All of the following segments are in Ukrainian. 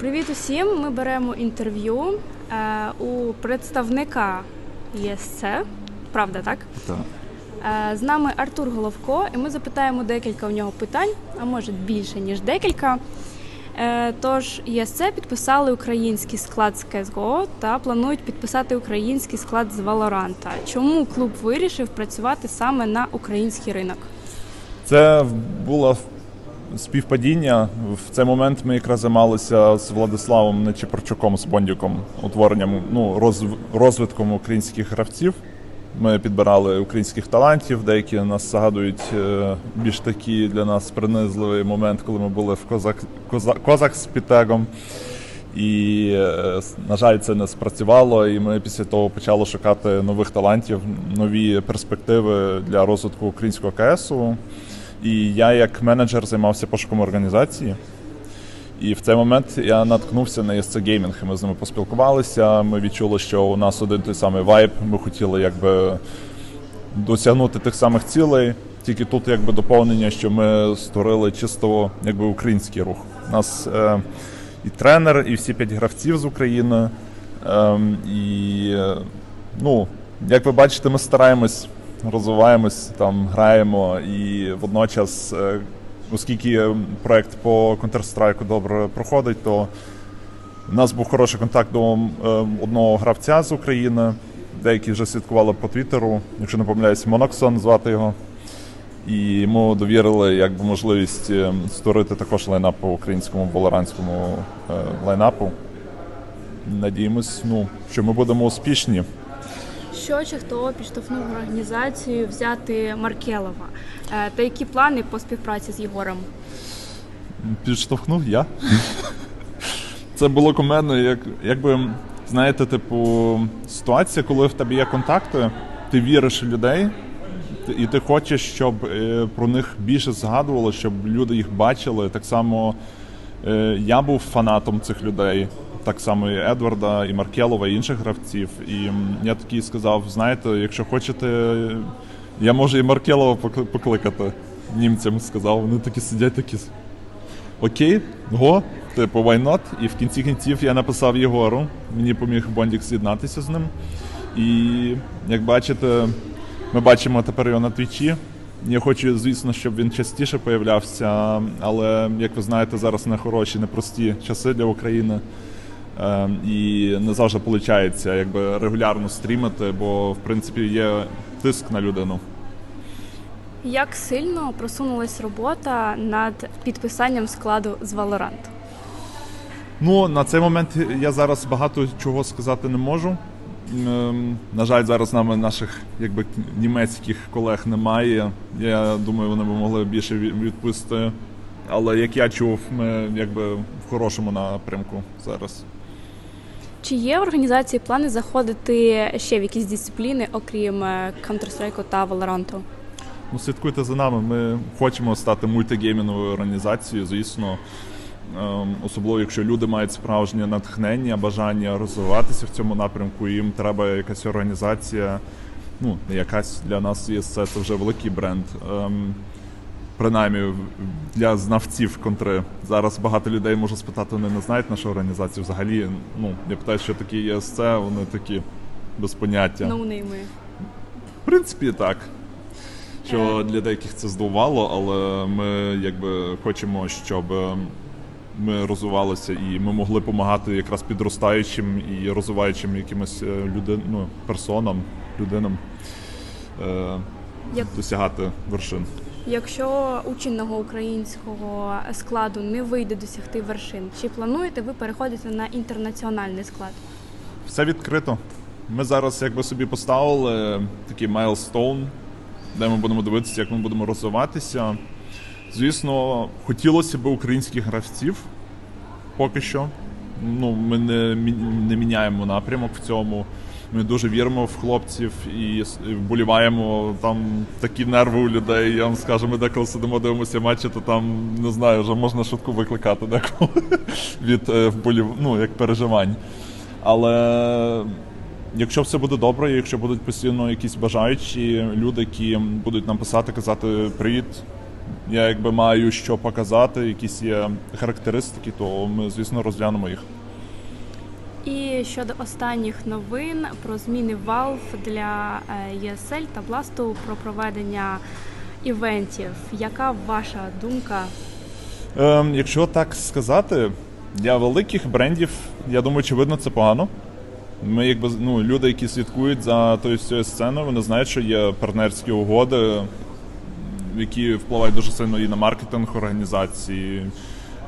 Привіт усім! Ми беремо інтерв'ю е, у представника ЄСЦ. Правда, так? Так. Е, з нами Артур Головко, і ми запитаємо декілька у нього питань, а може більше ніж декілька. Е, тож ЄСЦ підписали український склад з CSGO та планують підписати український склад з Valorant. Чому клуб вирішив працювати саме на український ринок? Це було співпадіння. В цей момент ми якраз займалися з Владиславом Нечіпорчуком, з Бондюком, утворенням, ну, розв- розвитком українських гравців. Ми підбирали українських талантів, деякі нас згадують е, більш такий для нас принизливий момент, коли ми були в Козак, Коза, Козак з Пітегом. І, е, на жаль, це не спрацювало, і ми після того почали шукати нових талантів, нові перспективи для розвитку українського КСу. І я, як менеджер, займався пошуком організації. І в цей момент я наткнувся на ESC Gaming. Ми з ними поспілкувалися. Ми відчули, що у нас один той самий вайб. Ми хотіли якби досягнути тих самих цілей. Тільки тут якби доповнення, що ми створили чисто якби український рух. У нас е, і тренер, і всі п'ять гравців з України. Ем, і е, ну, як ви бачите, ми стараємось, розвиваємось, там граємо і водночас, е, оскільки проект по Counter-Strike добре проходить, то у нас був хороший контакт до е, одного гравця з України, деякі вже слідкували по Твіттеру, якщо не помиляюсь, Моноксон звати його. І йому довірили якби, можливість е, створити також лайнап по українському волоранському е, лайнапу. Надіємось, ну, що ми будемо успішні. Що чи хто підштовхнув організацію взяти Маркелова? Е, Та які плани по співпраці з Єгором? Підштовхнув я. Це було кумедно, як, якби, знаєте, типу, ситуація, коли в тебе є контакти, ти віриш в людей, і ти хочеш, щоб е, про них більше згадувало, щоб люди їх бачили. Так само е, я був фанатом цих людей, так само і Едварда, і Маркелова, і інших гравців. І я такий сказав: знаєте, якщо хочете, я можу і Маркелова покликати. Німцям сказав, вони такі сидять, такі. Окей, го, типу, why not? І в кінці кінців я написав Єгору. Мені поміг Бондік з'єднатися з ним. І як бачите, ми бачимо тепер його на твічі. Я хочу, звісно, щоб він частіше появлявся, але як ви знаєте, зараз не хороші, непрості часи для України. Е, і не завжди виходить якби регулярно стрімити, бо в принципі є тиск на людину. Як сильно просунулась робота над підписанням складу з Valorant? Ну, на цей момент я зараз багато чого сказати не можу. Ем, На жаль, зараз з нами наших якби німецьких колег немає. Я думаю, вони б могли більше ві- відповісти. Але як я чув, ми якби в хорошому напрямку зараз. Чи є в організації плани заходити ще в якісь дисципліни, окрім е, Counter-Strike та Valorant? Ну, слідкуйте за нами. Ми хочемо стати мультигеймінговою організацією, звісно. Ем, Особливо, якщо люди мають справжнє натхнення, бажання розвиватися в цьому напрямку, їм треба якась організація. Ну, якась для нас є це, це вже великий бренд. Принаймні для знавців контри. Зараз багато людей можу спитати, вони не знають нашу організацію взагалі. Ну, я питаю, що таке ЄСЦ, вони такі без поняття. Ноунейми. В принципі, так. Що для деяких це здивувало, але ми якби хочемо, щоб ми розвивалися і ми могли допомагати якраз підростаючим і розвиваючим якимось е, люди, ну, персонам, людинам е, Як- досягати вершин. Якщо у українського складу не вийде досягти вершин, чи плануєте ви переходити на інтернаціональний склад? Все відкрито. Ми зараз якби собі поставили такий майлстоун, де ми будемо дивитися, як ми будемо розвиватися. Звісно, хотілося б українських гравців поки що. Ну, ми не, не міняємо напрямок в цьому. Ми дуже віримо в хлопців і вболіваємо. Там такі нерви у людей. Я вам скажу, ми деколи сидимо, дивимося матчі, то там не знаю, вже можна швидку викликати деколи від е, вболів... ну, як переживань. Але якщо все буде добре, якщо будуть постійно якісь бажаючі люди, які будуть нам писати, казати привіт, я якби маю що показати, якісь є характеристики, то ми, звісно, розглянемо їх. І щодо останніх новин про зміни Valve для е, ESL та Blast про проведення івентів. Яка ваша думка? Ем, якщо так сказати, для великих брендів, я думаю, очевидно, це погано. Ми, якби ну, люди, які слідкують за тою всією сценою, вони знають, що є партнерські угоди, які впливають дуже сильно і на маркетинг організації.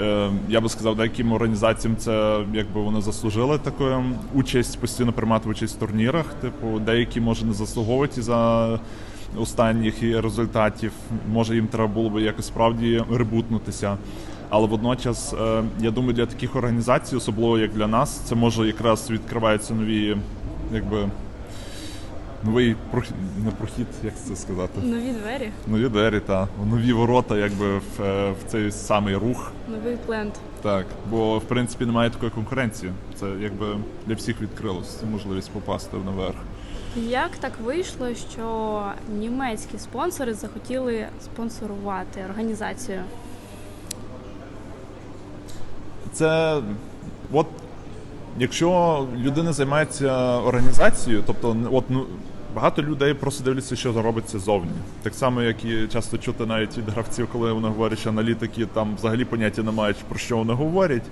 Е, я би сказав, деяким організаціям це якби вони заслужили таку участь, постійно приймати участь в турнірах. Типу, деякі може не заслуговують за останніх результатів. Може їм треба було би якось справді ребутнутися. Але водночас, е, я думаю, для таких організацій, особливо як для нас, це може якраз відкриваються нові, якби новий прохід, не прохід, як це сказати? Нові двері, Нові двері, та нові ворота, якби в, е, в цей самий рух. новий плент. Так, бо в принципі немає такої конкуренції. Це якби для всіх відкрилось можливість попасти наверх. Як так вийшло, що німецькі спонсори захотіли спонсорувати організацію? Це от якщо людина займається організацією, тобто от ну. Багато людей просто дивляться, що робиться зовні. Так само, як і часто чути навіть від гравців, коли вони говорять, що аналітики там взагалі поняття не мають, про що вони говорять.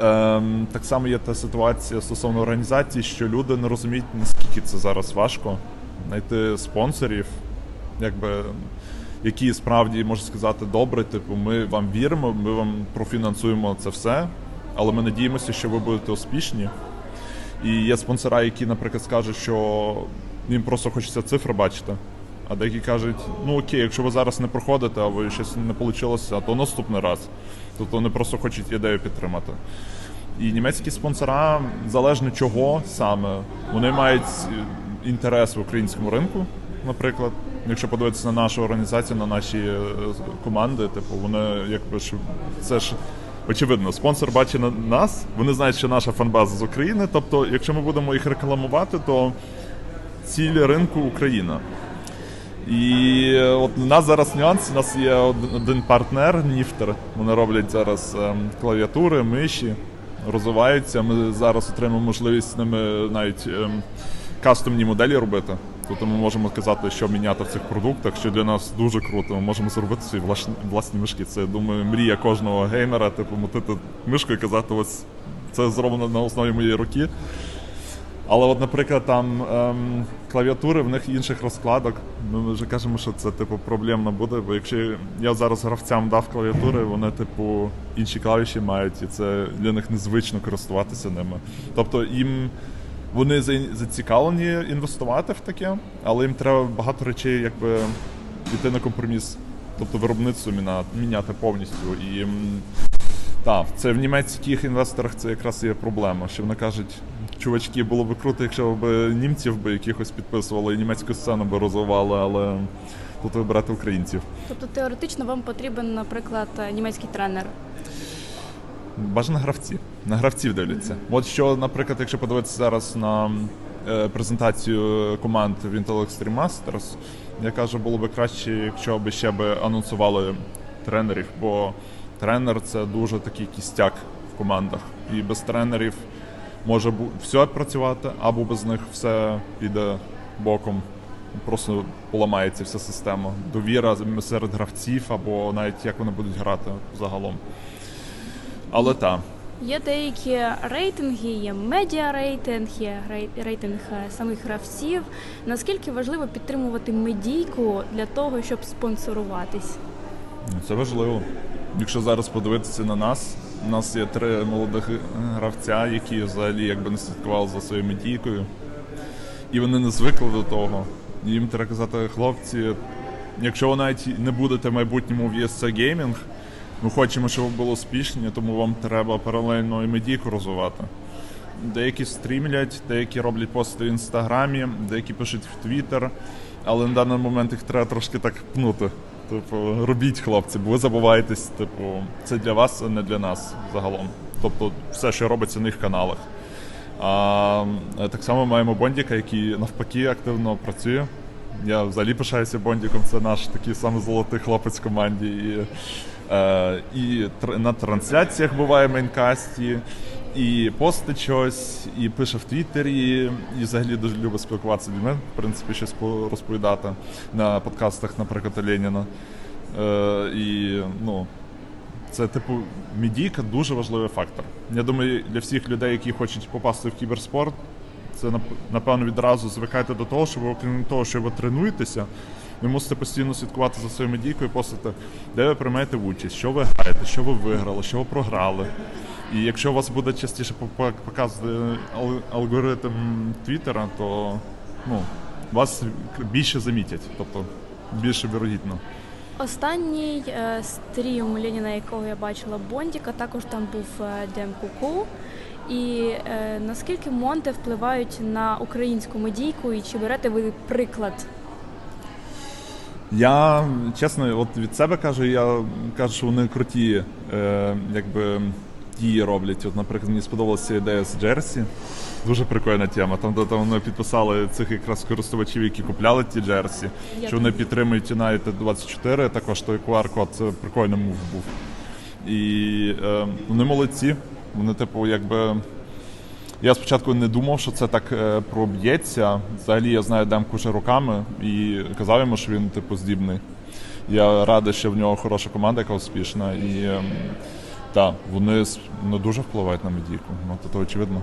Ем, так само є та ситуація стосовно організації, що люди не розуміють, наскільки це зараз важко знайти спонсорів, якби, які справді можуть сказати, добре, типу, ми вам віримо, ми вам профінансуємо це все, але ми надіємося, що ви будете успішні. І є спонсора, які, наприклад, скажуть, що їм просто хочеться цифри бачити. А деякі кажуть, ну окей, якщо ви зараз не проходите, а ви щось не вийшло, то наступний раз. Тобто вони просто хочуть ідею підтримати. І німецькі спонсора, залежно чого саме, вони мають інтерес в українському ринку, наприклад. Якщо подивитися на нашу організацію, на наші е, команди, типу, вони якби ж це ж очевидно, спонсор бачить на нас, вони знають, що наша фанбаза з України. Тобто, якщо ми будемо їх рекламувати, то ціль ринку Україна. І е, от у нас зараз нюанс. У нас є од- один партнер, Ніфтер. Вони роблять зараз ем, клавіатури, миші, розвиваються. Ми зараз отримаємо можливість з ними навіть ем, кастомні моделі робити. Тобто ми можемо казати, що міняти в цих продуктах, що для нас дуже круто. Ми можемо зробити свої власні, власні мишки. Це думаю, мрія кожного геймера, типу, мотити мишку і казати, ось це зроблено на основі моєї руки. Але, от, наприклад, там ем, клавіатури, в них інших розкладок. Ми вже кажемо, що це типу проблемно буде. Бо якщо я зараз гравцям дав клавіатури, вони, типу, інші клавіші мають, і це для них незвично користуватися ними. Тобто їм вони за- зацікавлені інвестувати в таке, але їм треба багато речей, якби йти на компроміс. Тобто виробництво міняти повністю. І так, це в німецьких інвесторах це якраз є проблема, що вони кажуть, чувачки, було б круто, якщо б німців би якихось підписували і німецьку сцену би розвивали, але тут вибирати українців. Тобто теоретично вам потрібен, наприклад, німецький тренер. Бажано гравці. На гравців дивляться. От що, наприклад, якщо подивитися зараз на е, презентацію команд в Intel Extreme Masters, я кажу, було б краще, якщо б ще б анонсували тренерів, бо тренер це дуже такий кістяк в командах. І без тренерів може все працювати, або без них все піде боком. Просто поламається вся система. Довіра серед гравців, або навіть як вони будуть грати загалом. Але так. Є деякі рейтинги, є медіа рейтинг, є рейтинг е, самих гравців. Наскільки важливо підтримувати медійку для того, щоб спонсоруватись? Ну, Це важливо. Якщо зараз подивитися на нас, у нас є три молодих гравця, які взагалі якби не слідкували за своєю медійкою. І вони не звикли до того. Їм треба казати, хлопці, якщо ви навіть не будете в майбутньому в ESC Gaming, ми хочемо, щоб ви були успішні, тому вам треба паралельно і медійку розвивати. Деякі стрімлять, деякі роблять пости в інстаграмі, деякі пишуть в Твіттер, але на даний момент їх треба трошки так пнути. Типу, робіть, хлопці, бо ви забуваєтесь, типу, це для вас, а не для нас загалом. Тобто, все, що робиться на їх каналах. А так само маємо Бондіка, який навпаки активно працює. Я взагалі пишаюся Бондіком, це наш такий самий золотий хлопець в команді. І, е, і на трансляціях буває мейнкасті, і постить щось, і пише в Твіттері, і взагалі дуже любить спілкуватися з людьми, в принципі, щось по- розповідати на подкастах, наприклад, Леніна. Е, і ну, це, типу, медійка дуже важливий фактор. Я думаю, для всіх людей, які хочуть попасти в кіберспорт, це напевно відразу звикайте до того, що ви, окрім того, що ви тренуєтеся, ви мусите постійно слідкувати за своєю медійкою, постати, де ви приймаєте участь, що ви граєте, що ви виграли, що ви програли. І якщо у вас буде частіше показувати ал- алгоритм Твіттера, то ну, вас більше замітять, тобто більше вірогідно. Останній е, стрім Леніна, якого я бачила Бондіка, також там був е, Дем Куку. І е, наскільки Монте впливають на українську медійку, і чи берете ви приклад? Я чесно, от від себе кажу, я кажу, що вони круті, е, якби дії роблять. От, наприклад, мені сподобалася ідея з Джерсі. Дуже прикольна тема. Там, де там вони підписали цих якраз користувачів, які купляли ті Джерсі. Я Що вони підтримують United 24, також той QR-код, це прикольний мув був. І е, вони молодці. Вони, типу, якби. Я спочатку не думав, що це так е, проб'ється. Взагалі я знаю Демку вже роками і казав йому, що він типу здібний. Я радий, що в нього хороша команда, яка успішна. І ем, так, вони, с- дуже впливають на медійку. Ну, то, то очевидно.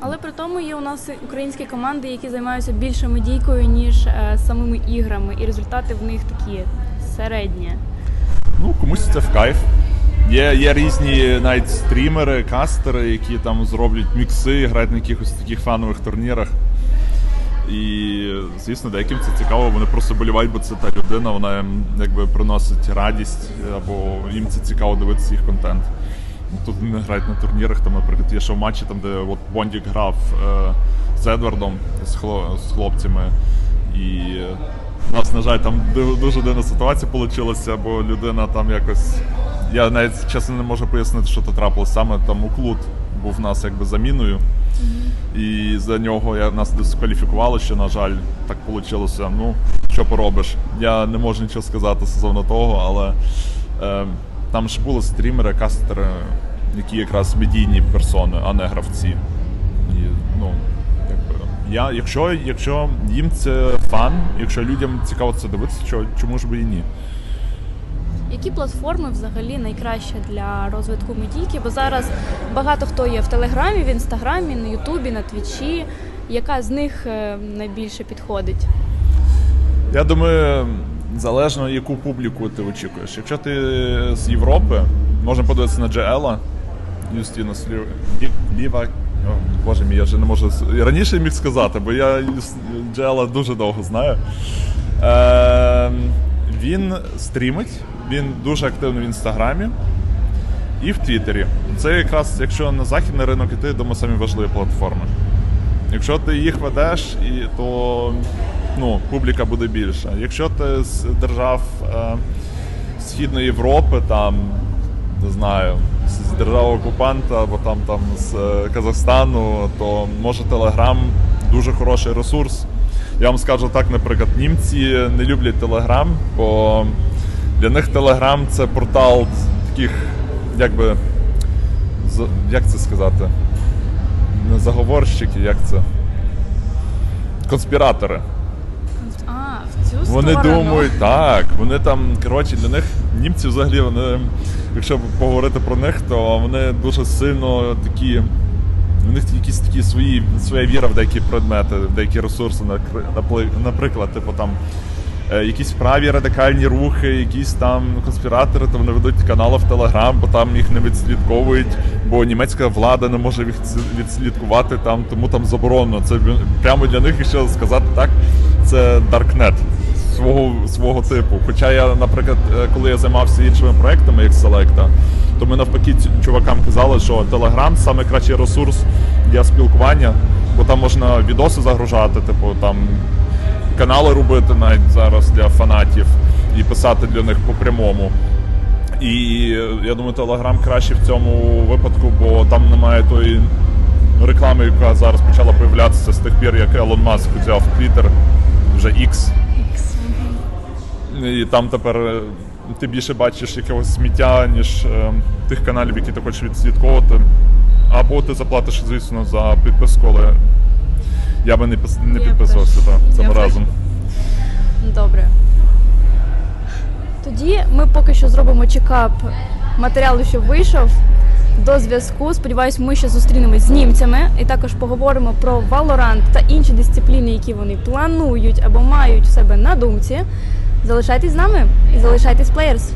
Але при тому є у нас українські команди, які займаються більше медійкою, ніж е, самими іграми, і результати в них такі середні. Ну, комусь це в кайф. Є, є різні навіть стрімери, кастери, які там зроблять мікси, грають на якихось таких фанових турнірах. І, звісно, деяким це цікаво, вони просто болівають, бо це та людина, вона якби приносить радість, або їм це цікаво дивитися їх контент. Тут вони грають на турнірах, там, наприклад, є ще в матчі, там, де от Бондік грав е, з Едвардом, з, хло, з хлопцями. І е, у нас, на жаль, там дуже дивна ситуація вийшла, бо людина там якось. Я навіть чесно не можу пояснити, що то трапилось. Саме там Уклут був в нас якби заміною. І за нього я нас дискваліфікували, що, на жаль, так вийшло. Ну, що поробиш. Я не можу нічого сказати стосовно того, але е, там ж були стрімери, кастери, які якраз медійні персони, а не гравці. І, ну, я, якщо, якщо їм це фан, якщо людям цікаво це дивитися, чому ж би і ні? Які платформи взагалі найкраще для розвитку медійки? Бо зараз багато хто є в Телеграмі, в Інстаграмі, на Ютубі, на Твічі. Яка з них е, найбільше підходить? Я думаю, залежно яку публіку ти очікуєш. Якщо ти з Європи, можна подивитися на Джеела, Юстіна Слів... Лі- Ліва. О, Боже мій, я вже не можу. Раніше міг сказати, бо я Джеела дуже довго знаю. Е, він стрімить, він дуже активний в інстаграмі і в Твіттері. Це якраз, якщо на західний ринок іти, думаю, самі важливі платформи. Якщо ти їх ведеш, і, то ну, публіка буде більша. Якщо ти з держав е, Східної Європи, там, не знаю, з держави окупанта або там, там з е, Казахстану, то може Телеграм дуже хороший ресурс. Я вам скажу так, наприклад, німці не люблять Телеграм, бо для них Телеграм це портал таких, якби, з- як це сказати? Не заговорщики, як це? Конспіратори. А, в цю Вони сторону. думають, так, вони там, коротше, для них німці взагалі, вони, якщо поговорити про них, то вони дуже сильно такі. У них якісь такі свої, своя віра в деякі предмети, в деякі ресурси, наприклад, типу там якісь праві радикальні рухи, якісь там конспіратори, то вони ведуть канали в Телеграм, бо там їх не відслідковують, бо німецька влада не може їх відслідкувати там, тому там заборонено. Це прямо для них, якщо сказати так, це Даркнет свого, свого типу. Хоча я, наприклад, е, коли я займався іншими проектами, як Selecta, то ми навпаки чувакам казали, що Telegram саме кращий ресурс для спілкування, бо там можна відоси загружати, типу там канали робити навіть зараз для фанатів і писати для них по прямому. І я думаю, Telegram краще в цьому випадку, бо там немає тої реклами, яка зараз почала появлятися з тих пір, як Елон Маск взяв Twitter, вже X, І там тепер е, ти більше бачиш якогось сміття, ніж е, тих каналів, які ти хочеш відслідковувати. Або ти заплатиш, звісно, за підписку, але я би не, пис- не Я підписувався та, цим Я разом. Добре. Тоді ми поки що зробимо чекап матеріалу, що вийшов. До зв'язку. Сподіваюсь, ми ще зустрінемось з німцями і також поговоримо про Valorant та інші дисципліни, які вони планують або мають в себе на думці. Залишайтесь з нами і залишайтесь плеєрс.